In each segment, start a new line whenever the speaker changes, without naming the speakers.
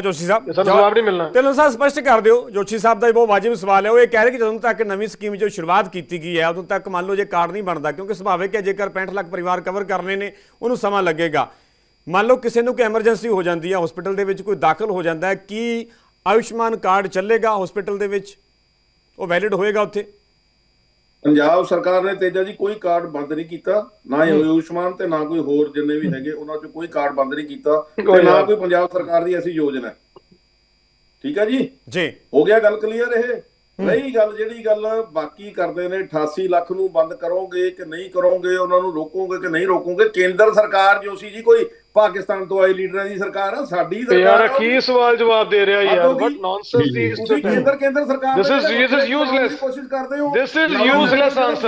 ਜੋਸ਼ੀ ਸਾਹਿਬ
ਸਾਨੂੰ ਜਵਾਬ ਨਹੀਂ ਮਿਲਣਾ।
ਤੇ ਸਾਹਿਬ ਸਪਸ਼ਟ ਕਰ ਦਿਓ ਜੋਸ਼ੀ ਸਾਹਿਬ ਦਾ ਇਹ ਬਹੁਤ ਵਾਜਿਬ ਸਵਾਲ ਹੈ। ਉਹ ਇਹ ਕਹਿ ਰਹੇ ਕਿ ਜਦੋਂ ਤੱਕ ਨਵੀਂ ਸਕੀਮ ਜੋ ਸ਼ੁਰੂਆਤ ਕੀਤੀ ਗਈ ਹੈ ਉਦੋਂ ਤੱਕ ਮੰਨ ਲਓ ਜੇ ਕਾਰਡ ਨਹੀਂ ਬਣਦਾ ਕਿਉਂਕਿ ਸੁਭਾਵਿਕ ਹੈ ਜੇਕਰ 65 ਲੱਖ ਪਰਿਵਾਰ ਕਵਰ ਕਰਨੇ ਨੇ ਉਹਨੂੰ ਸਮਾਂ ਲੱਗੇਗਾ। ਮੰਨ ਲਓ ਕਿਸੇ ਨੂੰ ਕੋਈ ਐਮਰਜੈਂਸੀ ਹੋ ਜਾਂਦੀ ਹੈ ਹਸਪੀਟਲ ਦੇ ਵਿੱਚ ਕੋਈ ਦਾਖਲ ਹੋ ਜਾਂਦਾ ਹੈ ਕੀ ਆਯੁਸ਼ਮਾਨ ਕਾਰਡ ਚੱਲੇਗਾ ਹਸਪੀਟਲ ਦੇ ਵਿੱਚ? ਉਹ ਵੈਲਿਡ ਹੋਏਗਾ ਉੱਥੇ?
ਪੰਜਾਬ ਸਰਕਾਰ ਨੇ ਤੇਜਾ ਜੀ ਕੋਈ ਕਾਰਡ ਬੰਦ ਨਹੀਂ ਕੀਤਾ ਨਾ ਹੀ ਆਯੁਸ਼ਮਾਨ ਤੇ ਨਾ ਕੋਈ ਹੋਰ ਜਿੰਨੇ ਵੀ ਹੈਗੇ ਉਹਨਾਂ 'ਚ ਕੋਈ ਕਾਰਡ ਬੰਦ ਨਹੀਂ ਕੀਤਾ ਤੇ ਨਾ। ਕੋਈ ਪੰਜਾਬ ਸਰਕਾਰ ਦੀ ਐਸੀ ਯੋਜਨਾ ਹੈ। ਠੀਕ ਹੈ ਜੀ?
ਜੀ।
ਹੋ ਗਿਆ ਗੱਲ ਕਲੀਅਰ ਇਹ? ਰਹੀ ਗੱਲ ਜਿਹੜੀ ਗੱਲ ਬਾਕੀ ਕਰਦੇ ਨੇ 88 ਲੱਖ ਨੂੰ ਬੰਦ ਕਰੋਗੇ ਕਿ ਨਹੀਂ ਕਰੋਗੇ ਉਹਨਾਂ ਨੂੰ ਰੋਕੋਗੇ ਕਿ ਨਹੀਂ ਰੋਕੋਗੇ? ਕੇਂਦਰ ਸਰਕਾਰ ਜੋ ਸੀ ਜੀ ਕੋਈ ਪਾਕਿਸਤਾਨ ਤੋਂ ਆਈ ਲੀਡਰਾਂ ਦੀ ਸਰਕਾਰ ਆ ਸਾਡੀ ਸਰਕਾਰ
ਯਾਰ ਕੀ ਸਵਾਲ ਜਵਾਬ ਦੇ ਰਿਹਾ ਯਾਰ?
ਦੀ-
ਬਟ ਨੌਨਸੈਂਸ ਦੀ
ਤੁਸੀਂ ਕੇਂਦਰ ਕੇਂਦਰ ਸਰਕਾਰ
This
ਦੇ
is-
ਜਿਹੜੇ
this is
ਬੱਚੇ ਬਣਾਉਣ ਦੀ
useless.
ਕੋਸ਼ਿਸ਼ ਕਰਦੇ ਹੋ.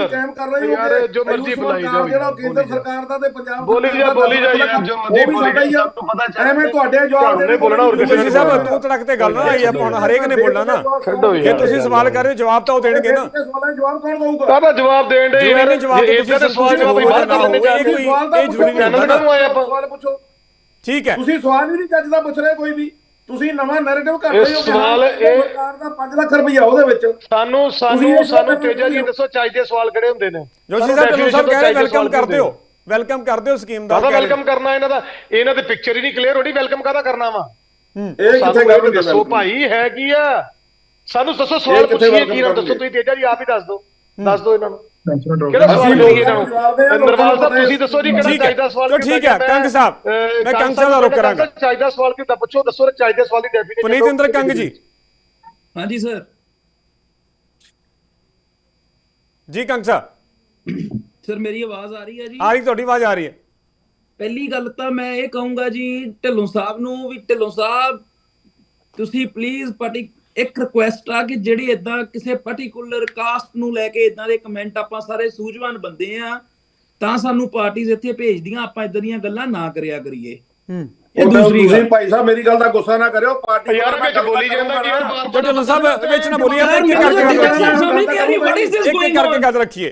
ਕਾਇਮ ਕਰ ਰਹੇ ਹੋ
ਯਾਰ, ਜੋ ਮਰਜ਼ੀ ਬੁਲਾਈ ਜਾਓ
ਜਿਹੜਾ ਕੇਂਦਰ ਸਰਕਾਰ ਦਾ ਤੇ ਪੰਜਾਬ
ਬੋਲੀ ਜਾ,
ਦਾ
ਬੋਲੀ ਜਾ
ਦਸ
ਯਾਰ, ਜੋ ਮਰਜ਼ੀ। ਬੋਲੀ ਜਾ, ਪਤਾ
ਐਵੇਂ ਤੁਹਾਡੇ ਜਵਾਬ
ਤੁਹਾਨੂੰ ਨਹੀਂ ਬੋਲਣਾ, ਹੋਰ ਕਿਸੇ
ਜੋਸ਼ੀ ਸਾਹਿਬ ਤੂੰ ਤੜਕ ਤੇ ਗੱਲ ਨਾ ਆਈ ਆਪਾਂ ਹੁਣ ਹਰੇਕ ਨੇ ਬੋਲਣਾ ਨਾ।
ਛੱਡੋ
ਜੇ
ਯਾਰ।
ਤੁਸੀਂ ਸਵਾਲ ਕਰ ਰਹੇ ਹੋ ਜਵਾਬ ਤਾਂ ਉਹ ਦੇਣਗੇ ਨਾ।
ਸਵਾਲਾਂ ਦੇ ਜਵਾਬ ਕੌਣ ਦਊਗਾ?
ਕਾਹਦਾ ਜਵਾਬ ਦੇਣ ਦੇ
ਜਿਵੇਂ
ਯਾਰ।
ਨੇ ਜਵਾਬ
ਇਹ ਦੇ ਸਵਾਲ ਜਵਾਬ ਬਾਹਰ
ਨਾ
ਕਰਨੇ
ਹੋਵੇ,
ਚਾਹੀਦੇ
ਕੋਈ-
ਸਵਾਲ ਦਾ
ਇਹ ਜ਼ਰੂਰੀ ਨਹੀਂ
ਨਾ। ਆਏ ਆਪਾਂ।
ਸਵਾਲ ਪੁੱਛੋ।
ਠੀਕ ਹੈ।
ਤੁਸੀਂ ਸਵਾਲ ਹੀ ਨਹੀਂ ਚੱਜ ਦਾ ਪੁੱਛ ਰਹੇ ਕੋਈ ਵੀ। ਤੁਸੀਂ ਨਵਾਂ ਨੈਰੇਟਿਵ ਕਰ
ਇਹ
ਰਹੇ ਹੋ ਕਿ
ਸਵਾਲ ਇਹ-
ਸਰਕਾਰ ਦਾ 5 ਲੱਖ ਰੁਪਈਆ ਉਹਦੇ ਵਿੱਚ।
ਸਾਨੂੰ ਸਾਨੂੰ ਸਾਨੂੰ ਤੇਜਾ ਜੀ। ਦੱਸੋ ਚਾਹੀਦੇ ਸਵਾਲ ਕਿਹੜੇ ਹੁੰਦੇ ਨੇ।
ਜੋਸ਼ੀ ਸਾਹਿਬ ਢਿੱਲੋਂ ਸਾਹਿਬ ਕਹਿ ਰਹੇ
ਚਾਹੀਦੇ
ਵੈਲਕਮ ਕਰਦੇ ਹੋ। ਵੈਲਕਮ ਕਰਦੇ ਹੋ ਸਕੀਮ ਦਾ
ਕਾਹਦਾ ਵੈਲਕਮ ਕਰਨਾ ਇਹਨਾਂ ਦਾ। ਇਹਨਾਂ ਦੀ ਪਿਕਚਰ ਹੀ ਨਹੀਂ ਕਲੀਅਰ ਹੋਣੀ ਵੈਲਕਮ ਕਾਹਦਾ ਕਰਨਾ ਵਾ?
ਇਹ ਕਿੱਥੇ ਕਰਨਗੇ
ਦੱਸੋ? ਭਾਈ ਹੈ ਕੀ ਆ? ਸਾਨੂੰ ਦੱਸੋ ਸਵਾਲ ਪੁੱਛੀਏ ਕੀ ਨਾ ਦੱਸੋ? ਤੁਸੀਂ ਤੇਜਾ ਜੀ ਆਪ ਹੀ ਦੱਸ ਦਿਓ। ਦੱਸ ਦਿਓ ਇਹਨਾਂ ਨੂੰ। ਕਿਹੜਾ
ਅਸੀਂ
ਸਵਾਲ ਕਰੀਏ ਨੂੰ ਨਰਵਾਲ ਸਾਹਿਬ
ਪਤਾ
ਤੁਸੀਂ ਦੱਸੋ ਜੀ ਕਿਹੜਾ
ਠੀਕ ਹੈ,
ਚਾਹੀਦਾ ਸਵਾਲ
ਚਲੋ ਠੀਕ ਹੈ, ਕੰਗ ਸਾਹਿਬ, ਮੈਂ ਕੰਗ ਸਾਹਿਬ ਦਾ ਰੁਕ ਕਰਾਂਗਾ।
ਚਾਹੀਦਾ ਸਵਾਲ ਕਿਦਾਂ ਪੁੱਛੋ ਦੱਸੋ ਚਾਹੀਦੇ ਸਵਾਲ ਦੀ ਡੈਫੀਨੇਸ਼ਨ
ਪੁਨੀਤ ਇੰਦਰ ਕੰਗ ਜੀ।
ਹਾਂਜੀ ਸਰ
ਜੀ ਕੰਗ ਸਾਹਿਬ।
ਸਰ ਮੇਰੀ ਆਵਾਜ਼ ਆ ਰਹੀ ਹੈ ਜੀ?
ਆ ਰਹੀ ਤੁਹਾਡੀ ਆਵਾਜ਼ ਆ ਰਹੀ ਹੈ।
ਪਹਿਲੀ ਗੱਲ ਤਾਂ ਮੈਂ ਇਹ ਕਹੂੰਗਾ ਜੀ ਢਿੱਲੋਂ ਸਾਹਿਬ ਨੂੰ ਵੀ ਢਿੱਲੋਂ ਸਾਹਿਬ ਤੁਸੀਂ ਪਲੀਜ਼ ਪਾਰਟੀ ਇੱਕ ਰਿਕੁਐਸਟ ਆ ਕਿ ਜਿਹੜੀ ਇਦਾਂ ਕਿਸੇ ਪਾਰਟਿਕੂਲਰ ਕਾਸਟ ਨੂੰ ਲੈ ਕੇ ਇਦਾਂ ਦੇ ਕਮੈਂਟ ਆਪਾਂ ਸਾਰੇ ਸੂਝਵਾਨ ਬੰਦੇ ਆ ਤਾਂ ਸਾਨੂੰ ਪਾਰਟੀਆਂ ਇੱਥੇ ਭੇਜਦੀਆਂ ਆਪਾਂ ਇਦਾਂ ਦੀਆਂ ਗੱਲਾਂ ਨਾ ਕਰਿਆ ਕਰੀਏ।
ਹੂੰ।
ਇਹ ਦੂਸਰੀ ਗੱਲ।
ਭਾਈ ਸਾਹਿਬ ਮੇਰੀ ਗੱਲ ਦਾ ਗੁੱਸਾ ਨਾ ਕਰਿਓ ਪਾਰਟੀ
ਯਾਰ ਵਿੱਚ ਬੋਲੀ ਜਾਂਦਾ ਕਿ
ਢਿੱਲੋਂ ਸਾਹਿਬ ਵਿੱਚ ਨਾ ਇੱਕ
ਯਾਰ,
ਕਰਕੇ
going
ਕਰਕੇ
on?
ਗੱਲ ਰੱਖੀਏ।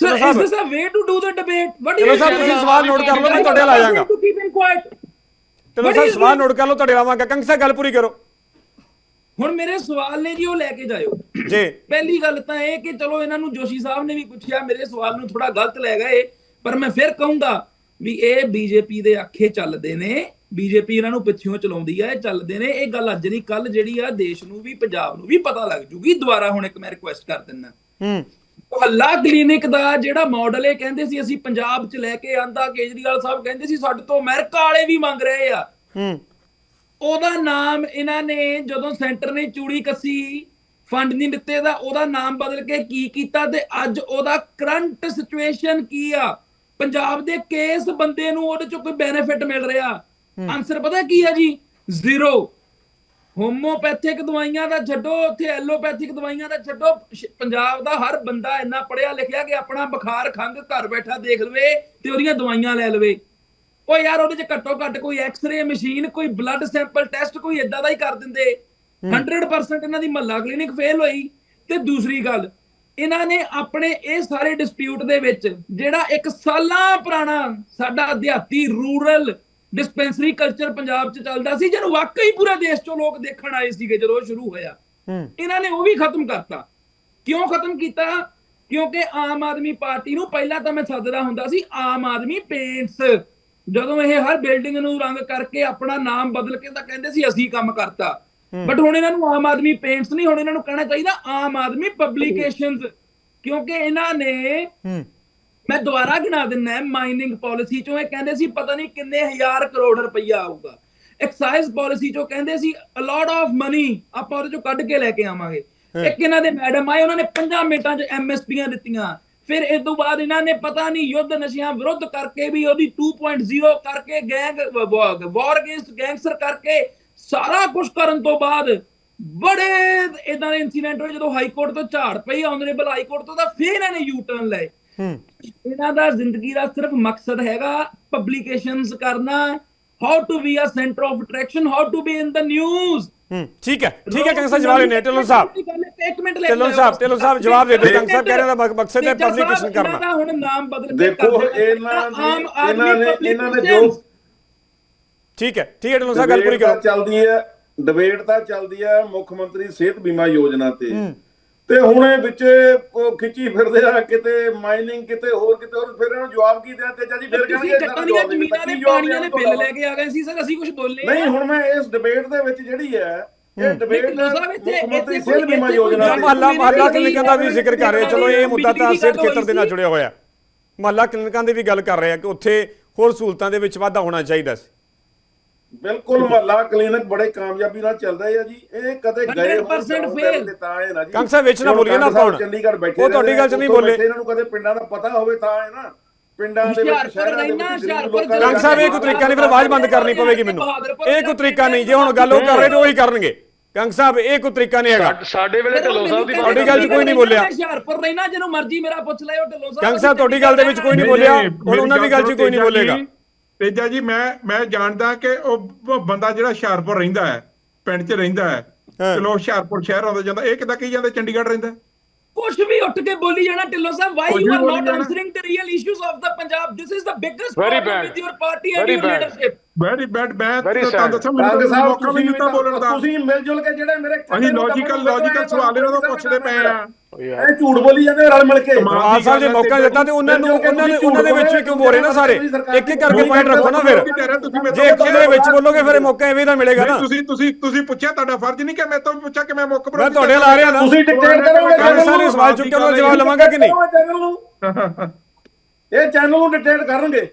ਸਰ ਇਸ
ਸਾਹਿਬ
this a way to do the debate what
Dhillon sahib ਤੁਸੀਂ ਸਵਾਲ ਨੋਟ ਕਰ ਲਓ ਮੈਂ ਤੁਹਾਡੇ ਨਾਲ ਆ ਜਾਵਾਂਗਾ ਢਿੱਲੋਂ ਸਾਹਿਬ ਸਵਾਲ ਨੋਟ ਕਰ ਲਓ ਤੁਹਾਡੇ ਨਾਲ ਆਵਾਂਗਾ। ਕੰਗ ਸਾਹਿਬ ਗੱਲ ਪੂਰੀ ਕਰੋ।
ਹੁਣ ਮੇਰੇ ਸਵਾਲ ਨੇ ਜੀ ਉਹ ਲੈ ਕੇ ਜਾਇਓ।
ਜੀ।
ਪਹਿਲੀ ਗੱਲ ਤਾਂ ਇਹ ਕਿ ਚਲੋ ਇਹਨਾਂ ਨੂੰ ਜੋਸ਼ੀ ਸਾਹਿਬ ਨੇ ਵੀ ਪੁੱਛਿਆ ਮੇਰੇ ਸਵਾਲ ਨੂੰ ਥੋੜਾ ਗਲਤ ਲੈ ਗਏ ਪਰ ਮੈਂ ਫਿਰ ਕਹੂੰਗਾ ਵੀ ਇਹ ਬੀਜੇਪੀ ਦੇ ਆਖੇ ਚੱਲਦੇ ਨੇ ਬੀਜੇਪੀ ਇਹਨਾਂ ਨੂੰ ਪਿੱਛੋਂ ਚਲਾਉਂਦੀ ਆ ਇਹ ਚੱਲਦੇ ਨੇ। ਇਹ ਗੱਲ ਅੱਜ ਨਹੀਂ ਕੱਲ ਜਿਹੜੀ ਆ ਦੇਸ਼ ਨੂੰ ਵੀ ਪੰਜਾਬ ਨੂੰ ਵੀ ਪਤਾ ਲੱਗ ਜੂਗੀ। ਦੁਬਾਰਾ ਹੁਣ ਇੱਕ ਮੈਂ ਰਿਕੁਐਸਟ ਕਰ ਦਿੰਦਾ।
ਹੂੰ।
ਹੱਲਾ ਕਲੀਨਿਕ ਦਾ ਜਿਹੜਾ ਮਾਡਲ ਇਹ ਕਹਿੰਦੇ ਸੀ ਅਸੀਂ ਪੰਜਾਬ 'ਚ ਲੈ ਕੇ ਆਂਦਾ ਕੇਜਰੀਵਾਲ ਸਾਹਿਬ ਕਹਿੰਦੇ ਸੀ ਸਾਡੇ ਤੋਂ ਅਮਰੀਕਾ ਵਾਲੇ ਵੀ ਮੰਗ ਰਹੇ ਆ।
ਹੂੰ।
ਉਹਦਾ ਨਾਮ ਇਹਨਾਂ ਨੇ ਜਦੋਂ ਸੈਂਟਰ ਨੇ ਚੂੜੀ ਕੱਸੀ ਫੰਡ ਨਹੀਂ ਦਿੱਤੇ ਦਾ ਉਹਦਾ ਨਾਮ ਬਦਲ ਕੇ ਕੀ ਕੀਤਾ ਤੇ ਅੱਜ ਉਹਦਾ ਕਰੰਟ ਸਿਚੁਏਸ਼ਨ ਕੀ ਆ? ਪੰਜਾਬ ਦੇ ਕੇਸ ਬੰਦੇ ਨੂੰ ਉਹਦੇ ਚੋਂ ਕੋਈ ਬੈਨੀਫਿਟ ਮਿਲ ਰਿਹਾ? ਆਨਸਰ ਪਤਾ ਕੀ ਆ ਜੀ? ਜ਼ੀਰੋ ਹੋਮੋਪੈਥਿਕ ਦਵਾਈਆਂ ਦਾ ਛੱਡੋ ਉੱਥੇ ਐਲੋਪੈਥਿਕ ਦਵਾਈਆਂ ਦਾ ਛੱਡੋ। ਪੰਜਾਬ ਦਾ ਹਰ ਬੰਦਾ ਇੰਨਾ ਪੜਿਆ ਲਿਖਿਆ ਕਿ ਆਪਣਾ ਬੁਖਾਰ ਖੰਗ ਘਰ ਬੈਠਾ ਦੇਖ ਲਵੇ ਤੇ ਉਹਦੀਆਂ ਦਵਾਈਆਂ ਲੈ ਲਵੇ। ਉਹ ਯਾਰ ਉਹਦੇ ਚ ਘੱਟੋ ਘੱਟ ਕੋਈ ਐਕਸ-ਰੇ ਮਸ਼ੀਨ ਕੋਈ ਬਲੱਡ ਸੈਂਪਲ ਟੈਸਟ ਕੋਈ ਇਦਾਂ ਦਾ ਹੀ ਕਰ ਦਿੰਦੇ। 100% ਇਹਨਾਂ ਦੀ ਮਹੱਲਾ ਕਲੀਨਿਕ ਫੇਲ ਹੋਈ। ਤੇ ਦੂਸਰੀ ਗੱਲ ਇਹਨਾਂ ਨੇ ਆਪਣੇ ਇਹ ਸਾਰੇ ਡਿਸਪਿਊਟ ਦੇ ਵਿੱਚ ਜਿਹੜਾ ਇੱਕ ਸਾਲਾਂ ਪੁਰਾਣਾ ਸਾਡਾ ਦਿਹਾਤੀ ਰੂਰਲ ਡਿਸਪੈਂਸਰੀ ਕਲਚਰ ਪੰਜਾਬ 'ਚ ਚੱਲਦਾ ਸੀ ਜਿਹਨੂੰ ਵਾਕਈ ਪੂਰੇ ਦੇਸ਼ 'ਚੋਂ ਲੋਕ ਦੇਖਣ ਆਏ ਸੀਗੇ ਜਦੋਂ ਉਹ ਸ਼ੁਰੂ ਹੋਇਆ। ਇਹਨਾਂ ਨੇ ਉਹ ਵੀ ਖਤਮ ਕਰਤਾ। ਕਿਉਂ ਖਤਮ ਕੀਤਾ? ਕਿਉਂਕਿ ਆਮ ਆਦਮੀ ਪਾਰਟੀ ਨੂੰ ਪਹਿਲਾਂ ਤਾਂ ਮੈਂ ਸੱਦਦਾ ਹੁੰਦਾ ਸੀ ਆਮ ਆਦਮੀ ਪੇਂਟਸ ਜਦੋਂ ਇਹ ਹਰ ਬਿਲਡਿੰਗ ਨੂੰ ਰੰਗ ਕਰਕੇ ਆਪਣਾ ਨਾਮ ਬਦਲ ਕੇ ਤਾਂ ਕਹਿੰਦੇ ਸੀ ਅਸੀਂ ਕੰਮ ਕਰਤਾ। ਬਟ ਹੁਣ ਇਹਨਾਂ ਨੂੰ ਆਮ ਆਦਮੀ ਪੇਂਟਸ ਨਹੀਂ ਹੁਣ ਇਹਨਾਂ ਨੂੰ ਕਹਿਣਾ ਚਾਹੀਦਾ ਆਮ ਆਦਮੀ ਪਬਲਿਕੇਸ਼ਨਸ ਕਿਉਂਕਿ ਇਹਨਾਂ ਨੇ ਮੈਂ ਦੁਬਾਰਾ ਗਿਣਾ ਦਿੰਨਾ ਮਾਈਨਿੰਗ ਪਾਲਿਸੀ ਚੋਂ ਇਹ ਕਹਿੰਦੇ ਸੀ ਪਤਾ ਨਹੀਂ ਕਿੰਨੇ ਹਜ਼ਾਰ ਕਰੋੜ ਰੁਪਈਆ ਆਊਗਾ। ਐਕਸਾਈਜ਼ ਪਾਲਿਸੀ ਚੋਂ ਕਹਿੰਦੇ ਸੀ ਅ ਲੋਟ ਆਫ ਮਨੀ ਆਪਾਂ ਉਹਦੇ ਚੋਂ ਕੱਢ ਕੇ ਲੈ ਕੇ ਆਵਾਂਗੇ। ਇੱਕ ਇਹਨਾਂ ਦੇ ਮੈਡਮ ਆਏ ਉਹਨਾਂ ਨੇ 5 ਮਿੰਟਾਂ 'ਚ ਐਮਐਸਪੀਆਂ ਦਿੱਤੀਆਂ। ਫਿਰ ਇਸ ਤੋਂ ਬਾਅਦ ਇਹਨਾਂ ਨੇ ਪਤਾ ਨਹੀਂ ਯੁੱਧ ਨਸ਼ਿਆਂ ਵਿਰੁੱਧ ਕਰਕੇ ਵੀ ਉਹਦੀ 2.0 ਕਰਕੇ ਗੈਂਗ ਵਾਰ ਅਗੇਂਸਟ ਗੈਂਗਸਟਰ ਕਰਕੇ ਸਾਰਾ ਕੁਝ ਕਰਨ ਤੋਂ ਬਾਅਦ ਬੜੇ ਇਦਾਂ ਦੇ ਇਨਸੀਡੈਂਟ ਹੋਏ ਜਦੋਂ ਹਾਈ ਕੋਰਟ ਤੋਂ ਝਾੜ ਪਈ ਆਨਰੇਬਲ ਹਾਈ ਕੋਰਟ ਤੋਂ ਤਾਂ ਫਿਰ ਇਹਨਾਂ ਨੇ ਯੂ ਟਰਨ ਲਏ।
ਹੂੰ।
ਇਹਨਾਂ ਦਾ ਜ਼ਿੰਦਗੀ ਦਾ ਸਿਰਫ ਮਕਸਦ ਹੈਗਾ ਪਬਲਿਕੇਸ਼ਨਸ ਕਰਨਾ how to be a centre of attraction how to be in the news
ਹੂੰ ਠੀਕ ਹੈ ਠੀਕ ਹੈ ਕੰਗ ਸਾਹਿਬ ਜਵਾਬ ਲੈਣੇ ਢਿੱਲੋਂ ਸਾਹਿਬ।
ਇੱਕ ਮਿੰਟ ਲੈ
ਢਿੱਲੋਂ ਸਾਹਿਬ ਢਿੱਲੋਂ ਸਾਹਿਬ ਜਵਾਬ ਦੇ ਦਿਓ ਕੰਗ ਸਾਹਿਬ ਕਹਿ ਰਹੇ ਦਾ ਮਕਸਦ ਹੈ ਪਬਲਿਕੇਸ਼ਨ ਕਰਨਾ।
ਦਾ ਹੁਣ ਨਾਮ ਬਦਲ ਕੇ
ਦੇਖੋ
ਦੇਣਾ
ਇਹਨਾਂ
ਆਮ
ਨੇ
ਆਦਮੀ
ਇਹਨਾਂ ਨੇ ਇਹਨਾਂ ਨੇ ਜੋ।
ਠੀਕ ਹੈ ਠੀਕ ਹੈ ਢਿੱਲੋਂ ਸਾਹਿਬ ਗੱਲ ਪੂਰੀ ਕਰੋ।
ਚੱਲਦੀ ਹੈ ਡਿਬੇਟ ਤਾਂ ਚੱਲਦੀ ਹੈ ਮੁੱਖ ਮੰਤਰੀ ਸਿਹਤ ਬੀਮਾ ਯੋਜਨਾ ਤੇ। ਤੇ ਹੁਣ ਇਹ ਵਿੱਚ ਖਿੱਚੀ ਫਿਰਦੇ ਆ ਕਿਤੇ ਮਾਈਨਿੰਗ ਕਿਤੇ ਹੋਰ ਕਿਤੇ ਹੋਰ ਫਿਰ ਇਹਨਾਂ ਨੂੰ ਜਵਾਬ ਕੀ ਦੇਣ ਤੇ ਜੀ ਫਿਰ
ਜੱਟਾਂ ਦੀਆਂ ਜ਼ਮੀਨਾਂ ਦੇ ਪਾਣੀਆਂ ਦੇ ਬਿੱਲ ਲੈ ਕੇ ਆ ਗਏ ਸੀ ਸਰ ਅਸੀਂ ਕੁਝ ਬੋਲੇ
ਨਹੀਂ ਹੁਣ ਮੈਂ ਇਸ ਡਿਬੇਟ ਦੇ ਵਿੱਚ ਜਿਹੜੀ ਹੈ
ਮਹੱਲਾ ਮਹੱਲਾ
ਨਹੀਂ,
ਕਲੀਨਿਕਾਂ ਦਾ ਵੀ ਜ਼ਿਕਰ ਕਰ ਰਹੇ ਹਾਂ। ਚਲੋ ਇਹ ਮੁੱਦਾ ਤਾਂ ਸਿਹਤ ਖੇਤਰ ਦੇ ਨਾਲ ਜੁੜਿਆ ਹੋਇਆ। ਮਹੱਲਾ ਕਲੀਨਿਕਾਂ ਦੀ ਵੀ ਗੱਲ ਕਰ ਰਹੇ ਆ ਕਿ ਉੱਥੇ ਹੋਰ ਸਹੂਲਤਾਂ ਦੇ ਵਿੱਚ ਵਾਧਾ ਹੋਣਾ ਚਾਹੀਦਾ ਸੀ।
ਬਿਲਕੁਲ ਮਹੱਲਾ ਕਲੀਨਿਕ ਬੜੇ ਕਾਮਯਾਬੀ ਨਾਲ ਚੱਲਦਾ ਹੈ ਜੀ। ਇਹ ਕਦੇ ਗਏ ਹੋਣ
100%
ground
fail।
level ਤੇ ਤਾਂ ਇਹ ਨਾ ਜੀ।
ਕੰਗ ਸਾਹਿਬ ਵਿੱਚ ਨਾ ਬੋਲੀਏ ਨਾ ਪਾਉਣ।
ਚੰਡੀਗੜ੍ਹ ਬੈਠੇ
ਉਹ ਤੁਹਾਡੀ ਗੱਲ 'ਚ ਨਹੀਂ ਬੋਲੇ।
ਇਹਨਾਂ ਨੂੰ ਕਦੇ ਪਿੰਡਾਂ ਦਾ ਪਤਾ ਹੋਵੇ ਤਾਂ ਹੈ ਨਾ ਪਿੰਡਾਂ ਦੇ ਵਿੱਚ ਸ਼ਹਿਰਾਂ ਦੇ ਵਿੱਚ
ਕੰਗ ਸਾਹਿਬ ਇਹ ਕੋਈ ਤਰੀਕਾ ਨਹੀਂ ਫਿਰ ਆਵਾਜ਼ ਬੰਦ ਕਰਨੀ ਪਵੇਗੀ ਮੈਨੂੰ। ਇਹ ਕੋਈ ਤਰੀਕਾ ਨਹੀਂ ਜੇ ਹੁਣ ਗੱਲ ਉਹ ਕਰ ਰਹੇ ਨੇ ਉਹੀ ਕਰਨਗੇ। ਕੰਗ ਸਾਹਿਬ ਇਹ ਕੋਈ ਤਰੀਕਾ ਨਹੀਂ ਹੈਗਾ।
ਸਾਡੇ ਵੇਲੇ ਢਿੱਲੋਂ ਸਾਹਿਬ ਦੀ
ਤੁਹਾਡੀ ਗੱਲ 'ਚ ਕੋਈ ਨਹੀਂ ਬੋਲਿਆ।
ਹੁਸ਼ਿਆਰਪੁਰ ਰਹਿਣਾ ਜਿਹਨੂੰ ਮਰਜ਼ੀ ਮੇਰਾ ਪੁੱਛ ਲਿਓ ਢਿੱਲੋਂ ਸਾਹਿਬ
ਕੰਗ ਸਾਹਿਬ ਤੁਹਾਡੀ ਗੱਲ ਦੇ ਵਿੱਚ ਕੋਈ ਨਹੀਂ ਬੋਲਿਆ। ਹੁਣ ਉਹਨਾਂ ਦੀ ਗੱਲ 'ਚ ਕੋਈ ਨਹੀਂ ਬੋਲੇਗਾ।
ਤੇਜਾ ਜੀ ਮੈਂ ਮੈਂ ਜਾਣਦਾ ਕਿ ਉਹ ਬੰਦਾ ਜਿਹੜਾ ਹੁਸ਼ਿਆਰਪੁਰ ਰਹਿੰਦਾ ਹੈ ਪਿੰਡ 'ਚ ਰਹਿੰਦਾ ਹੈ। ਚਲੋ ਹੁਸ਼ਿਆਰਪੁਰ ਸ਼ਹਿਰ ਆਉਂਦਾ ਜਾਂਦਾ ਇਹ ਕਿਦਾਂ ਕਹੀ ਜਾਂਦਾ ਚੰਡੀਗੜ੍ਹ ਰਹਿੰਦਾ
ਕੁਝ ਵੀ ਉੱਠ ਕੇ ਬੋਲੀ ਜਾਣਾ Dhillon sahib why you are not. Answering the real issues of the Punjab this is the biggest problem. With your party and your. Leadership
very bad
Very
ਤੁਹਾਨੂੰ
sad.
ਦੱਸਾਂ ਮੈਨੂੰ ਤਾਂ
ਸਾਹਿਬ
ਮੌਕਾ ਵੀ ਨਹੀਂ ਦਿੱਤਾ ਬੋਲਣ ਦਾ।
ਤੁਸੀਂ ਮਿਲ ਜੁਲ ਕੇ ਜਿਹੜੇ ਮੇਰੇ
ਅਸੀਂ ਲੌਜੀਕਲ ਲੌਜੀਕਲ ਸਵਾਲ ਇਹਨਾਂ ਤੋਂ ਪੁੱਛਦੇ ਪਏ ਆ।
ਇਹ ਝੂਠ ਬੋਲੀ ਜਾਂਦੇ ਰਲ ਮਿਲ ਕੇ।
ਨਵਾਜ਼ ਸਾਹਿਬ ਜੇ ਮੌਕਾ ਦਿੱਤਾ ਤੇ ਉਹਨਾਂ ਨੂੰ ਉਹਨਾਂ ਨੇ ਉਹਨਾਂ ਦੇ ਵਿੱਚ ਵੀ ਕਿਉਂ ਬੋਲੇ ਨਾ ਸਾਰੇ? ਇੱਕ ਇੱਕ ਕਰਕੇ ਪੁਆਇੰਟ ਰੱਖੋ ਨਾ ਫਿਰ। ਜੇ ਇੱਕ ਦੇ ਵਿੱਚ ਬੋਲੋਗੇ ਫਿਰ ਇਹ ਮੌਕਾ ਐਵੇਂ ਦਾ ਮਿਲੇਗਾ ਨਾ।
ਤੁਸੀਂ ਤੁਸੀਂ ਤੁਸੀਂ ਪੁੱਛਿਆ ਤੁਹਾਡਾ ਫਰਜ਼ ਨਹੀਂ ਕਿ ਮੈਂ ਤੋਂ ਪੁੱਛਿਆ ਕਿ ਮੈਂ ਮੁੱਖ
ਮੈਂ ਤੁਹਾਡੇ ਆ ਰਿਹਾ ਨਾ।
ਤੁਸੀਂ ਡਿਕਟੇਟ ਕਰੋਗੇ
ਕੰਗ ਸਾਹਿਬ ਨੇ ਸਵਾਲ ਚੁੱਕਿਆ ਉਹਨਾਂ ਦਾ ਜਵਾਬ ਲਵਾਂਗਾ ਕਿ ਨਹੀਂ?
ਨੂੰ। ਇਹ ਚੈਨਲ ਨੂੰ ਡਿਕਟੇਟ ਕਰਨਗੇ।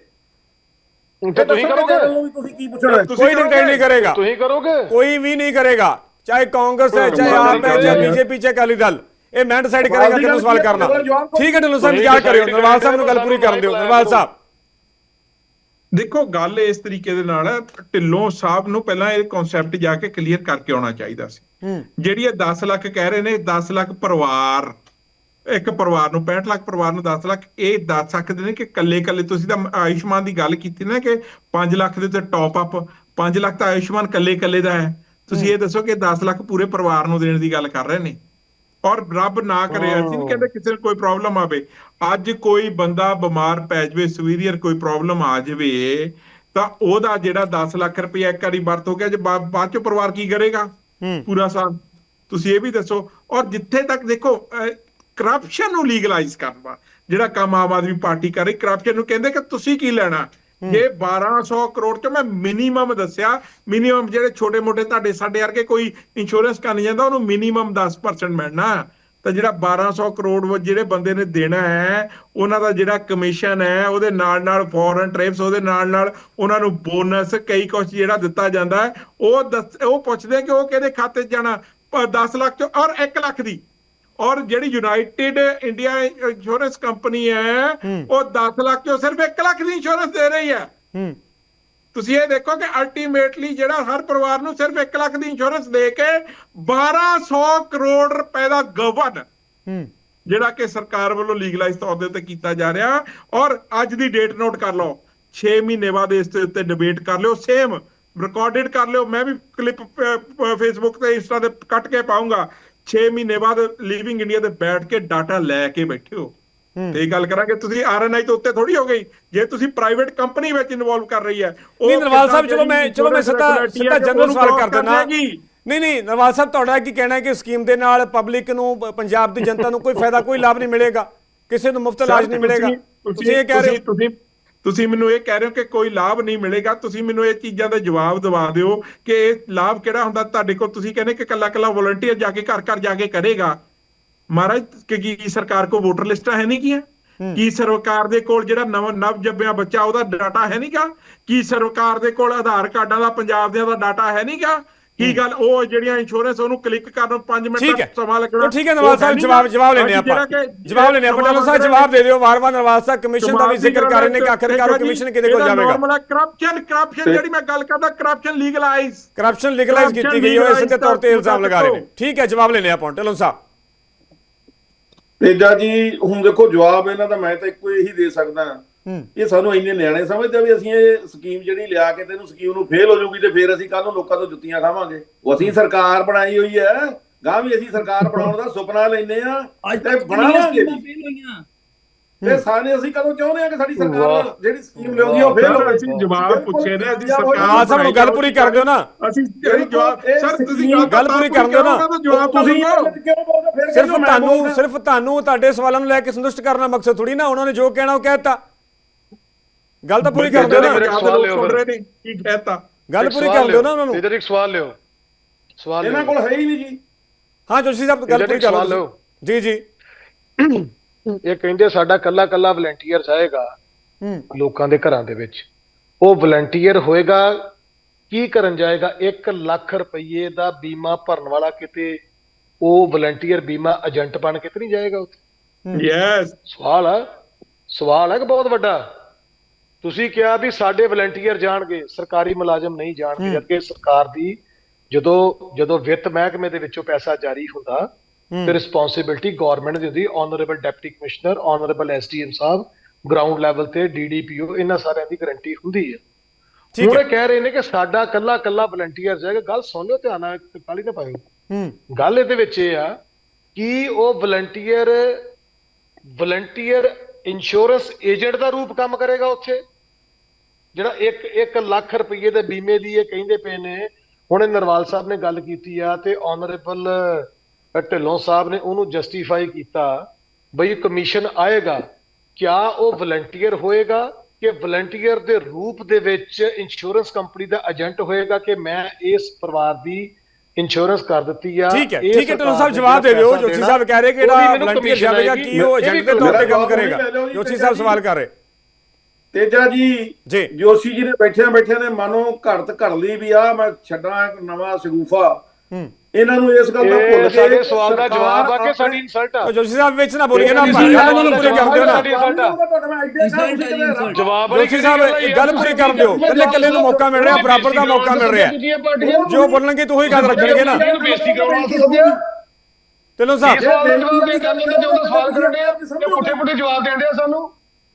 ਤੇ ਤੁਸੀਂ ਕਰੋਗੇ
ਚੈਨਲ ਨੂੰ ਵੀ ਤੁਸੀਂ ਕੀ ਪੁੱਛਣਾ ਹੈ?
ਕੋਈ ਡਿਕਟੇਟ ਨਹੀਂ ਕਰੇਗਾ।
ਤੁਸੀਂ ਕਰੋਗੇ?
ਕੋਈ ਵੀ ਨਹੀਂ ਕਰੇਗਾ। ਚਾਹੇ ਕਾਂਗਰਸ ਹੈ ਚਾਹੇ ਆਪ ਹੈ ਚਾਹੇ ਬੀਜੇਪੀ ਚਾਹੇ ਅਕਾਲੀ ਦਲ। ਇਹ ਮੈਂ ਡਿਸਾਈਡ ਕਰੇਗਾ ਕਿਹਨੂੰ ਸਵਾਲ ਕਰਨਾ। ਠੀਕ ਹੈ ਢਿੱਲੋਂ ਸਾਹਿਬ ਵਿਚਾਰ ਕਰਿਓ? ਨਰਵਾਲ ਸਾਹਿਬ ਨੂੰ ਗੱਲ ਪੂਰੀ ਕਰਨ ਦਿਓ ਨਰਵਾਲ ਸਾਹਿਬ।
ਦੇਖੋ ਗੱਲ ਇਸ ਤਰੀਕੇ ਦੇ ਨਾਲ ਹੈ ਢਿੱਲੋਂ ਸਾਹਿਬ ਨੂੰ ਪਹਿਲਾਂ ਇਹ ਕਨਸੈਪਟ ਜਾ ਕੇ ਕਲੀਅਰ ਕਰਕੇ ਆਉਣਾ ਚਾਹੀਦਾ ਸੀ। ਜਿਹੜੀ ਇਹ 10 ਲੱਖ ਕਹਿ ਰਹੇ ਨੇ 10 ਲੱਖ ਪਰਿਵਾਰ ਇੱਕ ਪਰਿਵਾਰ ਨੂੰ 65 ਲੱਖ ਪਰਿਵਾਰ ਨੂੰ 10 ਲੱਖ ਇਹ ਦੱਸ ਸਕਦੇ ਨੇ ਕਿ ਕੱਲੇ ਕੱਲੇ ਤੁਸੀਂ ਤਾਂ ਆਯੁਸ਼ਮਾਨ ਦੀ ਗੱਲ ਕੀਤੀ ਨਾ ਕਿ 5 ਲੱਖ ਦੇ ਉੱਤੇ ਟੌਪ ਅਪ 5 ਲੱਖ ਤਾਂ ਆਯੁਸ਼ਮਾਨ ਕੱਲੇ ਕੱਲੇ ਦਾ ਹੈ। ਤੁਸੀਂ ਇਹ ਦੱਸੋ ਕਿ 10 ਲੱਖ ਪੂਰੇ ਪਰਿਵਾਰ ਨੂੰ ਦੇਣ ਦੀ ਗੱਲ ਕਰ ਰਹੇ ਨੇ। ਔਰ ਰੱਬ ਨਾ ਕਰੇ ਅਸੀਂ ਨਹੀਂ ਕਹਿੰਦੇ ਕਿਸੇ ਨੂੰ ਕੋਈ ਪ੍ਰੋਬਲਮ ਆਵੇ। ਅੱਜ ਕੋਈ ਬੰਦਾ ਬਿਮਾਰ ਪੈ ਜਾਵੇ ਸਵੀਰੀਅਰ ਕੋਈ ਪ੍ਰੋਬਲਮ ਆ ਜਾਵੇ ਤਾਂ ਉਹਦਾ ਜਿਹੜਾ 10 ਲੱਖ ਰੁਪਏ ਇੱਕ ਵਾਰੀ ਵਰਤ ਹੋ ਗਿਆ ਜੇ ਬਾਅਦ ਚੋਂ ਪਰਿਵਾਰ ਕੀ ਕਰੇਗਾ? ਪੂਰਾ ਸਾਲ। ਤੁਸੀਂ ਇਹ ਵੀ ਦੱਸੋ। ਔਰ ਜਿੱਥੇ ਤੱਕ ਦੇਖੋ ਕਰਪਸ਼ਨ ਨੂੰ ਲੀਗਲਾਈਜ਼ ਕਰਨਾ ਜਿਹੜਾ ਕੰਮ ਆਮ ਆਦਮੀ ਪਾਰਟੀ ਕਰ ਰਹੀ ਕਰਪਸ਼ਨ ਨੂੰ ਕਹਿੰਦੇ ਕਿ ਤੁਸੀਂ ਕੀ ਲੈਣਾ? ਜੇ 1200 ਕਰੋੜ ਚ ਮੈਂ ਮਿਨੀਮਮ ਦੱਸਿਆ ਮਿਨੀਮਮ ਜਿਹੜੇ ਛੋਟੇ ਮੋਟੇ ਤੁਹਾਡੇ ਸਾਡੇ ਵਰਗੇ ਕੋਈ ਇੰਸ਼ੋਰੈਂਸ ਕਰਨ ਜਾਂਦਾ ਉਹਨੂੰ ਮਿਨੀਮਮ 10% ਮਿਲਣਾ। ਤਾਂ ਜਿਹੜਾ 1200 ਕਰੋੜ ਵ- ਜਿਹੜੇ ਬੰਦੇ ਨੇ ਦੇਣਾ ਹੈ ਉਹਨਾਂ ਦਾ ਜਿਹੜਾ ਕਮਿਸ਼ਨ ਹੈ ਉਹਦੇ ਨਾਲ ਨਾਲ ਫੋਰਨ ਟ੍ਰਿਪਸ ਉਹਦੇ ਨਾਲ ਨਾਲ ਉਹਨਾਂ ਨੂੰ ਬੋਨਸ ਕਈ ਕੁਝ ਜਿਹੜਾ ਦਿੱਤਾ ਜਾਂਦਾ ਉਹ ਉਹ ਪੁੱਛਦੇ ਕਿ ਉਹ ਕਿਹਦੇ ਖਾਤੇ 'ਚ ਜਾਣਾ? 10 ਲੱਖ ਚ ਔਰ 1 ਲੱਖ ਦੀ। ਔਰ ਜਿਹੜੀ ਯੂਨਾਈਟਿਡ ਇੰਡੀਆ ਇੰਸ਼ੋਰੈਂਸ ਕੰਪਨੀ ਹੈ ਉਹ 10 ਲੱਖ ਚੋਂ ਸਿਰਫ 1 ਲੱਖ ਦੀ ਇੰਸ਼ੋਰੈਂਸ ਦੇ ਰਹੀ ਹੈ। ਤੁਸੀਂ ਇਹ ਦੇਖੋ ਕਿ ਅਲਟੀਮੇਟਲੀ ਜਿਹੜਾ ਹਰ ਪਰਿਵਾਰ ਨੂੰ ਸਿਰਫ 1 ਲੱਖ ਦੀ ਇੰਸ਼ੋਰੈਂਸ ਦੇ ਕੇ 1200 ਕਰੋੜ ਰੁਪਏ ਦਾ ਗਵਨ ਜਿਹੜਾ ਕਿ ਸਰਕਾਰ ਵੱਲੋਂ ਲੀਗਲਾਈਜ਼ ਤੌਰ ਦੇ ਉੱਤੇ ਕੀਤਾ ਜਾ ਰਿਹਾ। ਔਰ ਅੱਜ ਦੀ ਡੇਟ ਨੋਟ ਕਰ ਲਓ 6 ਮਹੀਨੇ ਬਾਅਦ ਇਸ ਦੇ ਉੱਤੇ ਡਿਬੇਟ ਕਰ ਲਿਓ ਸੇਮ ਰਿਕਾਰਡਡ ਕਰ ਲਿਓ। ਮੈਂ ਵੀ ਕਲਿੱਪ ਫੇਸਬੁੱਕ ਤੇ ਇੰਸਟਾ ਤੇ ਕੱਟ ਕੇ ਪਾਉਂਗਾ। 6 ਮਹੀਨੇ ਬਾਅਦ ਲਿਵਿੰਗ ਇੰਡੀਆ ਤੇ ਬੈਠ ਕੇ ਡਾਟਾ ਲੈ ਕੇ ਬੈਠਿਓ
ਹੂੰ।
ਤੇ ਇਹ ਗੱਲ ਕਰਾਂਗੇ ਤੁਸੀਂ ਆਰਐਨਆਈ ਤੋਂ ਉੱਤੇ ਥੋੜੀ ਹੋ ਗਈ ਜੇ ਤੁਸੀਂ ਪ੍ਰਾਈਵੇਟ ਕੰਪਨੀ ਵਿੱਚ ਇਨਵੋਲਵ ਕਰ ਰਹੀ ਹੈ ਉਹ
ਨਹੀਂ ਨਰਵਾਲ ਸਾਹਿਬ ਚਲੋ ਮੈਂ ਚਲੋ ਮੈਂ ਸਿੱਧਾ ਸਿੱਧਾ ਜਨਰਲ ਸਵਾਲ ਕਰ ਦਿੰਦਾ। ਨਹੀਂ ਨਹੀਂ ਨਰਵਾਲ ਸਾਹਿਬ ਤੁਹਾਡਾ ਕੀ ਕਹਿਣਾ ਹੈ ਕਿ ਸਕੀਮ ਦੇ ਨਾਲ ਪਬਲਿਕ ਨੂੰ ਪੰਜਾਬ ਦੀ ਜਨਤਾ ਨੂੰ ਕੋਈ ਫਾਇਦਾ ਕੋਈ ਲਾਭ ਨਹੀਂ ਮਿਲੇਗਾ? ਕਿਸੇ ਨੂੰ ਮੁਫਤ ਇਲਾਜ ਨਹੀਂ ਮਿਲੇਗਾ? ਤੁਸੀਂ ਇਹ ਕਹਿ ਰਹੇ ਹੋ।
ਤੁਸੀਂ ਤੁਸੀਂ ਮੈਨੂੰ ਇਹ ਕਹਿ ਰਹੇ ਹੋ ਕਿ ਕੋਈ ਲਾਭ ਨਹੀਂ ਮਿਲੇਗਾ ਤੁਸੀਂ ਮੈਨੂੰ ਇਹ ਚੀਜ਼ਾਂ ਦਾ ਜਵਾਬ ਦਿਵਾ ਦਿਓ ਕਿ ਇਹ ਲਾਭ ਕਿਹੜਾ ਹੁੰਦਾ? ਤੁਹਾਡੇ ਕੋਲ ਤੁਸੀਂ ਕਹਿੰਦੇ ਕਿ ਕੱਲਾ ਕੱਲਾ ਵੋਲੰਟੀਅਰ ਜਾ ਕੇ ਘਰ ਘਰ ਜਾ ਕੇ ਕਰੇਗਾ। ਮਹਾਰਾਜ ਕਿ ਕੀ ਕੀ ਸਰਕਾਰ ਕੋਲ ਵੋਟਰ ਲਿਸਟਾਂ ਹੈ ਨਹੀਂ ਕੀਆਂ ਕੀ ਸਰਕਾਰ ਦੇ ਕੋਲ ਜਿਹੜਾ ਨਵ ਨਵ ਜੰਮਿਆ ਬੱਚਾ ਉਹਦਾ ਡਾਟਾ ਹੈ ਨਹੀਂਗਾ ਕੀ ਸਰਕਾਰ ਦੇ ਕੋਲ ਆਧਾਰ ਕਾਰਡਾਂ ਦਾ ਪੰਜਾਬ ਦੇ ਦਾ ਡਾਟਾ ਹੈ ਨਹੀਂਗਾ ਕੀ ਗੱਲ? ਉਹ ਜਿਹੜੀਆਂ ਇੰਸ਼ੋਰੈਂਸ ਉਹਨੂੰ ਕਲਿੱਕ ਕਰਨ ਨੂੰ 5 ਮਿੰਟ
ਠੀਕ
ਦਾ
ਹੈ।
ਸਮਾਂ ਲੱਗਣਾ।
ਤਾਂ ਠੀਕ ਹੈ ਨਵਾਜ਼ ਸਾਹਿਬ ਜਵਾਬ ਜਵਾਬ ਲੈਣੇ ਆਪਾਂ। ਜਵਾਬ ਲੈਣੇ ਆਪਾਂ। ਡਾਲਰ ਸਾਹਿਬ ਜਵਾਬ ਦੇ ਦਿਓ। ਵਾਰ-ਵਾਰ ਨਵਾਜ਼ ਸਾਹਿਬ ਕਮਿਸ਼ਨ ਦਾ ਵੀ ਜ਼ਿਕਰ ਕਰ ਰਹੇ ਨੇ ਕਿ ਆਖਿਰਕਾਰ ਉਹ ਕਮਿਸ਼ਨ ਕਿਹਦੇ ਕੋਲ ਜਾਵੇਗਾ?
ਨਾਰਮਲ ਕਰਪਸ਼ਨ ਕਰਪਸ਼ਨ ਜਿਹੜੀ ਮੈਂ ਗੱਲ ਕਰਦਾ ਕਰਪਸ਼ਨ ਲੀਗਲਾਈਜ਼
ਕਰਪਸ਼ਨ ਲੀਗਲਾਈਜ਼ ਕੀਤੀ ਗਈ ਹੈ ਇਸੇ ਦੇ ਤੌਰ ਤੇ ਇਲਜ਼ਾਮ ਲਗਾ ਰਹੇ ਨੇ। ਠੀਕ ਹੈ ਜਵਾਬ ਲੈਣੇ ਆਪਾਂ ਢਿੱਲੋਂ ਸਾਹਿਬ।
ਤੇਜਾ ਜੀ ਹੁਣ ਦੇਖੋ ਜਵਾਬ ਇਹਨਾਂ ਦਾ ਮੈਂ ਤਾਂ ਇੱਕੋ ਇਹੀ ਦੇ ਸਕਦਾ।
ਹੂੰ
ਇਹ ਸਾਨੂੰ ਇੰਨੇ ਨਿਆਣੇ ਸਮਝਦੇ ਆ ਵੀ ਅਸੀਂ ਇਹ ਸਕੀਮ ਜਿਹੜੀ ਲਿਆ ਕੇ ਤੇ ਇਹਨੂੰ ਸਕੀਮ ਨੂੰ ਫੇਲ ਹੋ ਜਾਊਗੀ ਤੇ ਫਿਰ ਅਸੀਂ ਕੱਲ ਨੂੰ ਲੋਕਾਂ ਤੋਂ ਜੁੱਤੀਆਂ ਖਾਵਾਂਗੇ। ਉਹ ਅਸੀਂ ਸਰਕਾਰ ਬਣਾਈ ਹੋਈ ਹੈ ਗਾਂ ਵੀ ਅਸੀਂ ਸਰਕਾਰ ਬਣਾਉਣ ਦਾ ਸੁਪਨਾ ਲੈਨੇ ਆ
ਅੱਜ
ਤੇ
ਤੱਕ
ਬਣਾਵਾਂਗੇ ਤੇ ਸਾਰੇ ਅਸੀਂ ਕਦੋਂ ਚਾਹੁੰਦੇ ਆ ਕਿ ਸਾਡੀ। ਸਰਕਾਰ ਜਿਹੜੀ ਸਕੀਮ ਲਿਆਉਂਦੀ ਉਹ ਫੇਲ ਹੋਵੇ?
ਅਸੀਂ ਜਵਾਬ ਪੁੱਛੇ ਨੇ ਅਸੀਂ। ਸਰਕਾਰ
ਹਾਂ ਸਭ ਨੂੰ ਗੱਲ ਪੂਰੀ ਕਰ ਦਿਓ ਨਾ।
ਅਸੀਂ ਅਸੀਂ ਜਵਾਬ ਸਰ ਤੁਸੀਂ
ਗੱਲ ਪੂਰੀ ਕਰ ਦਿਓ ਨਾ।
ਤੁਸੀਂ
ਦਿਓ
ਕਿਉਂ ਬੋਲਦੇ ਫਿਰ
ਸਿਰਫ ਤੁਹਾਨੂੰ। ਸਿਰਫ ਤੁਹਾਨੂੰ ਤੁਹਾਡੇ ਸਵਾਲਾਂ ਨੂੰ ਲੈ ਕੇ ਸੰਤੁਸ਼ਟ ਕਰਨਾ ਮਕਸਦ ਥੋੜੀ ਨਾ ਉਹਨਾਂ ਨੇ ਜੋ ਕਹਿਣਾ ਉਹ ਕਹਿਤਾ ਗੱਲ ਤਾਂ ਪੂਰੀ ਕਰ ਦਿਓ ਨਾ।
ਮੇਰੇ ਸਵਾਲ ਲਿਓ
ਸੁਣ
ਫਿਰ।
ਰਹੇ ਨੇ ਕੀ ਕਹਿਤਾ
ਗੱਲ ਪੂਰੀ ਕਰ ਦਿਓ ਨਾ ਉਹਨਾਂ। ਨੂੰ।
ਇਧਰ ਇੱਕ ਸਵਾਲ ਲਿਓ। ਸਵਾਲ
ਇਹਨਾਂ ਕੋਲ ਹੈ ਹੀ ਨਹੀਂ ਜੀ।
ਹਾਂ ਜੋਸ਼ੀ ਸਾਹਿਬ ਗੱਲ ਪੂਰੀ ਕਰ ਲਓ। ਜੀ ਜੀ।
ਇਹ ਕਹਿੰਦੇ ਸਾਡਾ ਕੱਲਾ ਕੱਲਾ ਵਲੰਟੀਅਰ ਜਾਏਗਾ
ਹੂੰ।
ਲੋਕਾਂ ਦੇ ਘਰਾਂ ਦੇ ਵਿੱਚ। ਉਹ ਵਲੰਟੀਅਰ ਹੋਏਗਾ ਕੀ ਕਰਨ ਜਾਏਗਾ? 1 ਲੱਖ ਰੁਪਏ ਦਾ ਬੀਮਾ ਭਰਨ ਵਾਲਾ ਕਿਤੇ ਉਹ ਵਲੰਟੀਅਰ ਬੀਮਾ ਏਜੰਟ ਬਣ ਕੇ ਤੇ ਨਹੀਂ ਜਾਏਗਾ ਉੱਥੇ?
ਯੈਸ
ਸਵਾਲ ਆ। ਸਵਾਲ ਹੈ ਕਿ ਬਹੁਤ ਵੱਡਾ? ਤੁਸੀਂ ਕਿਹਾ ਵੀ ਸਾਡੇ ਵਲੰਟੀਅਰ ਜਾਣਗੇ ਸਰਕਾਰੀ ਮੁਲਾਜ਼ਮ ਨਹੀਂ ਜਾਣਗੇ ਅੱਗੇ ਸਰਕਾਰ ਦੀ ਜਦੋਂ ਜਦੋਂ ਵਿੱਤ ਮਹਿਕਮੇ ਦੇ ਵਿੱਚੋਂ ਪੈਸਾ ਜਾਰੀ ਹੁੰਦਾ ਤੇ ਰਿਸਪੌਂਸਿਬਿਲਟੀ ਗਵਰਨਮੈਂਟ ਦੀ ਹੁੰਦੀ honourable deputy commissioner honourable SDM sahib ground level ਤੇ ਡੀਡੀਪੀਓ ਇਹਨਾਂ ਸਾਰਿਆਂ ਦੀ ਗਾਰੰਟੀ ਹੁੰਦੀ ਹੈ।
ਠੀਕ
ਹੁਣ
ਹੈ
ਇਹ ਕਹਿ ਰਹੇ ਨੇ ਕਿ ਸਾਡਾ ਕੱਲਾ ਕੱਲਾ ਵਲੰਟੀਅਰ ਜਾਏਗਾ ਗੱਲ ਸੁਣ ਲਿਓ ਧਿਆਨ ਨਾਲ ਕਾਲੀ ਨਾ ਪਾਇਓ। ਗੱਲ ਇਹਦੇ ਵਿੱਚ ਇਹ ਆ ਕਿ ਉਹ ਵਲੰਟੀਅਰ ਵਲੰਟੀਅਰ ਇੰਸ਼ੋਰੈਂਸ ਏਜੰਟ ਦਾ ਰੂਪ ਕੰਮ ਕਰੇਗਾ ਉੱਥੇ। ਜਿਹੜਾ 1 1 ਲੱਖ ਰੁਪਏ ਦੇ ਬੀਮੇ ਦੀ ਇਹ ਕਹਿੰਦੇ ਪਏ ਨੇ। ਹੁਣੇ ਨਰਵਾਲ ਸਾਹਿਬ ਨੇ ਗੱਲ ਕੀਤੀ ਆ ਤੇ ਆਨਰੇਬਲ ਢਿੱਲੋਂ ਸਾਹਿਬ ਨੇ ਉਹਨੂੰ ਜਸਟੀਫਾਈ ਕੀਤਾ ਬਈ ਕਮਿਸ਼ਨ ਆਏਗਾ। ਕਿਆ ਉਹ ਵਲੰਟੀਅਰ ਹੋਏਗਾ ਕਿ ਵਲੰਟੀਅਰ ਦੇ ਰੂਪ ਦੇ ਵਿੱਚ ਇੰਸ਼ੋਰੈਂਸ ਕੰਪਨੀ ਦਾ ਏਜੰਟ ਹੋਏਗਾ ਕਿ ਮੈਂ ਇਸ ਪਰਿਵਾਰ ਦੀ ਇੰਸ਼ੋਰੈਂਸ ਕਰ ਦਿੱਤੀ ਆ।
ਠੀਕ ਹੈ ਠੀਕ ਹੈ
ਸਰਕਾਰ
ਸਾਹਿਬ ਜਵਾਬ ਦੇ ਦਿਓ ਜੋਸ਼ੀ ਸਾਹਿਬ ਕਹਿ ਰਹੇ ਕਿ ਇਹਦਾ ਵਲੰਟੀਅਰ ਜਾਵੇਗਾ ਕੀ ਉਹ ਏਜੰਟ ਦੇ ਤੌਰ ਤੇ ਕੰਮ ਕਰੇਗਾ? ਜੋਸ਼ੀ ਸਾਹਿਬ ਸਵਾਲ ਕਰ। ਰਹੇ
ਤੇਜਾ ਜੀ
ਜੀ।
ਜੋਸ਼ੀ ਜੀ ਨੇ ਬੈਠਿਆਂ ਬੈਠਿਆਂ ਨੇ ਮਨੋਂ ਘੜਤ ਘੜ ਲਈ ਵੀ ਆ ਮੈਂ ਛੱਡਾਂ ਇੱਕ ਨਵਾਂ ਸ਼ਗੂਫਾ।
ਹੂੰ।
ਇਹਨਾਂ ਨੂੰ ਇਸ ਗੱਲ ਦਾ ਭੁੱਲ ਕੇ
ਸਾਡੇ ਸਵਾਲ ਦਾ ਜਵਾਬ ਆ ਕਿ ਸਾਡੀ ਇਨਸਲਟ ਆ।
ਜੋਸ਼ੀ ਸਾਹਿਬ ਵਿੱਚ ਨਾ ਬੋਲੀਏ ਨਾ
ਇਹ
ਆਪਾਂ
ਗੱਲ
ਗੱਲ ਨੂੰ ਪੂਰੀ ਕਰ ਦਿਓ ਨਾ।
ਜਵਾਬ
ਜੋਸ਼ੀ ਸਾਹਿਬ ਇਹ ਗੱਲ ਪੂਰੀ ਕਰ ਦਿਓ। ਕੱਲੇ ਕੱਲੇ ਨੂੰ ਮੌਕਾ ਮਿਲ ਰਿਹਾ ਬਰਾਬਰ ਦਾ ਮੌਕਾ ਮਿਲ ਰਿਹਾ। ਜੋ ਬੋਲਣਗੇ ਤੂੰ ਹੀ ਗੱਲ ਰੱਖਣਗੇ ਨਾ। ਢਿੱਲੋਂ ਸਾਹਿਬ।
ਜਵਾਬ ਨਹੀਂ ਕਰਦੇ ਤੇ ਉਹਦਾ ਸਵਾਲ ਕਰਨ ਦੇ ਆ ਕਿ ਪੁੱਠੇ ਪੁੱਠੇ ਜਵਾਬ ਦੇਣ ਦੇ ਆ ਸਾਨੂੰ।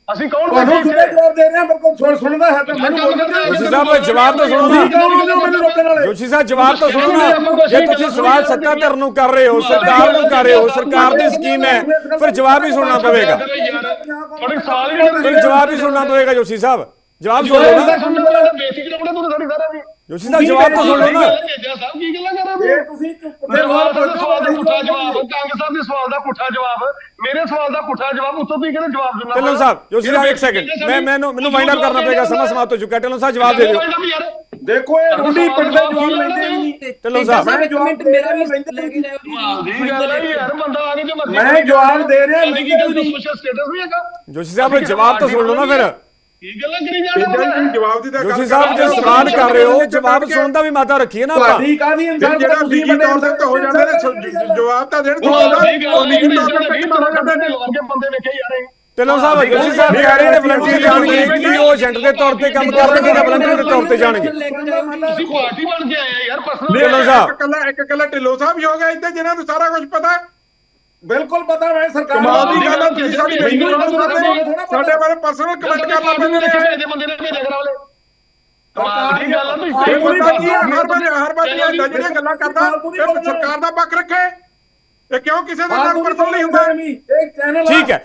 ਅਸੀਂ ਕੌਣ
ਤੁਹਾਨੂੰ
ਬੈਠੇ
ਸਿੱਧੇ
ਇੱਥੇ?
ਜਵਾਬ ਦੇ ਰਹੇ ਮੇਰੇ ਕੋਲ ਸੁਣ ਸੁਣਦਾ ਹੈ ਤਾਂ ਮੈਨੂੰ ਬੋਲਣ ਦਿਓ।
ਜੋਸ਼ੀ ਸਾਹਿਬ ਜਵਾਬ ਤਾਂ ਸੁਣੋ
ਤੁਸੀਂ
ਨਾ
ਕੌਣ ਹੋ ਮੈਨੂੰ ਰੋਕਣ ਵਾਲੇ?
ਜੋਸ਼ੀ ਸਾਹਿਬ ਜਵਾਬ ਤਾਂ ਸੁਣੋ ਨਾ ਜੇ ਤੁਸੀਂ ਸਵਾਲ ਸੱਤਾਧਰ ਨੂੰ ਕਰ ਰਹੇ ਹੋ ਸਰਕਾਰ ਨੂੰ ਕਰ ਰਹੇ ਹੋ ਸਰਕਾਰ ਦੀ ਸਕੀਮ ਹੈ ਫਿਰ ਜਵਾਬ ਹੀ ਸੁਣਨਾ ਪਵੇਗਾ।
ਥੋੜੇ ਸਾਲ ਹੀ
ਫਿਰ ਜਵਾਬ ਹੀ ਸੁਣਨਾ ਪਵੇਗਾ ਜੋਸ਼ੀ ਸਾਹਿਬ। ਜਵਾਬ ਸੁਣ ਲਓ ਨਾ।
ਬੇਸਿਕ ਕਰਾਉਣਾ ਤੁਹਾਨੂੰ ਸਾਡੀ ਸਾਰਾ ਵੀ
ਜੋਸ਼ੀ ਸਾਹਿਬ ਜਵਾਬ ਤਾਂ ਸੁਣ ਲਓ ਨਾ।
ਭੇਜਿਆ ਸਾਹਿਬ ਕੀ ਗੱਲਾਂ ਕਰ ਰਹੇ
ਜੇ
ਹੋ
ਤੁਸੀਂ ਚੁੱਪ
ਦੇ ਸਵਾਲ ਦਾ ਪੁੱਠਾ ਜਵਾਬ ਕਾਂਗਰਸ ਸਾਹਿਬ ਦੇ ਸਵਾਲ ਦਾ ਪੁੱਠਾ ਜਵਾਬ ਮੇਰੇ ਸਵਾਲ ਦਾ ਪੁੱਠਾ ਜਵਾਬ ਉੱਤੋਂ ਤੁਸੀਂ ਕਹਿੰਦੇ ਜਵਾਬ ਦਿੰਦਾ?
ਢਿੱਲੋਂ ਸਾਹਿਬ ਜੋਸ਼ੀ ਸਾਹਿਬ ਇੱਕ ਸੈਕਿੰਡ ਮੈਂ ਮੈਨੂੰ ਮੈਨੂੰ ਵਾਈਂਡ ਅਪ ਕਰਨਾ ਪਏਗਾ ਸਮਾਂ ਸਮਾਪਤ ਹੋ ਚੁੱਕਾ ਢਿੱਲੋਂ ਸਾਹਿਬ ਜਵਾਬ ਦੇ ਦਿਓ।
ਦੇਖੋ ਇਹ ਰੁੰਡੀ ਪਿੰਡ ਦੇ ਜਵਾਬ ਲੈਂਦੇ ਨਹੀਂ।
ਢਿੱਲੋਂ ਸਾਹਿਬ।
ਮੈਂ
ਇੱਕ ਮਿੰਟ ਮੇਰਾ ਵੀ ਲੈ ਕੇ ਜਾਓ ਜੀ।
ਦੀ ਗੱਲ ਹੈ ਯਾਰ ਬੰਦਾ ਆ ਕੇ ਜੋ ਮਰਜ਼ੀ
ਮੈਂ ਜਵਾਬ ਦੇ ਰਿਹਾ
ਦਾ ਸੋਸ਼ਲ ਸਟੇਟਸ ਨਹੀਂ ਹੈਗਾ?
ਜੋਸ਼ੀ ਸਾਹਿਬ ਜਵਾਬ ਤਾਂ ਸੁਣ ਲਓ ਨਾ ਫਿਰ।
ਕੀ ਗੱਲਾਂ ਕਰੀ
ਤੇਜਾ ਜੀ
ਜਾਂਦੇ
ਜਵਾਬ ਦੀ ਤਾਂ ਗੱਲ
ਸਾਹਿਬ ਜੇ ਸਵਾਲ ਕਰ ਰਹੇ ਹੋ ਜਵਾਬ ਸੁਣਨ ਦਾ ਵੀ ਮਾਤਾ ਰੱਖੀਏ ਨਾ ਆਪਾਂ।
ਤੁਹਾਡੀ ਕਾਦੀ
ਫਿਰ
ਇਨਸਾਨ
ਜਿਹੜਾ ਲਿਖੀ ਤੌਰ ਤੇ ਤਾਂ ਹੋ ਜਾਂਦੇ ਨੇ ਜਵਾਬ ਤਾਂ ਦੇਣ ਤੋਂ
ਉਹ
ਬਾਅਦ
ਠੀਕ
ਉਹ
ਨਹੀਂ
ਹੋ ਜਾਂਦੇ ਨੇ
ਲੋਕਾਂ ਬੰਦੇ ਵੇਖੇ ਯਾਰ
ਢਿੱਲੋਂ ਸਾਹਿਬ ਜੋਸ਼ੀ ਸਾਹਿਬ ਕਹਿ ਰਹੇ ਨੇ ਵਲੰਟੀਅਰ ਜਾਣਗੇ ਕੀ ਉਹ ਏਜੰਟ ਦੇ ਤੌਰ ਤੇ ਕੰਮ ਕਰਨਗੇ ਜਾਂ ਵਲੰਟੀਅਰ ਦੇ ਤੌਰ ਤੇ ਜਾਣਗੇ।
ਤੁਸੀਂ ਪਾਰਟੀ ਬਣ ਕੇ ਆਏ ਆ ਯਾਰ ਪਰਸਨਲ
ਢਿੱਲੋਂ ਸਾਹਿਬ।
ਇੱਕ ਕੱਲਾ ਇੱਕ ਕੱਲਾ ਢਿੱਲੋਂ ਸਾਹਿਬ ਹੀ ਹੋ ਗਿਆ ਇੱਥੇ ਜਿਨ੍ਹਾਂ ਨੂੰ ਸਾਰਾ ਕੁਝ ਪਤਾ। ਹੈ
ਬਿਲਕੁਲ ਪਤਾ ਮੈਂ ਸਰਕਾਰ
ਕਮਾਲ ਦੀ
ਨੂੰ
ਗੱਲ ਹੈ ਤੁਸੀਂ ਸਾਡੀ ਮੈਨੂੰ ਸਾਡੇ ਬਾਰੇ ਪਰਸਨਲ ਕਮੈਂਟ ਕਰ ਲੱਗ ਪੈਂਦੇ ਨੇ।
ਦੇ ਬੰਦੇ ਨੇ ਕਰਾ ਵਾਲੇ ਕਮਾਲ ਦੀ ਗੱਲ ਆ ਤੁਸੀਂ।
ਕੀ ਹੈ ਹਰ ਵਾਰ ਹਰ ਵਾਰ ਜਿਹੜੀਆਂ ਗੱਲਾਂ ਕਰਦਾ ਸਰਕਾਰ ਦਾ ਪੱਖ ਰੱਖੇ। ਇਹ ਕਿਉਂ ਕਿਸੇ ਦੇ ਨਾਲ ਪਰਸਨਲ ਨਹੀਂ ਹੁੰਦਾ?
ਇਹ ਚੈਨਲ
ਠੀਕ ਹੈ।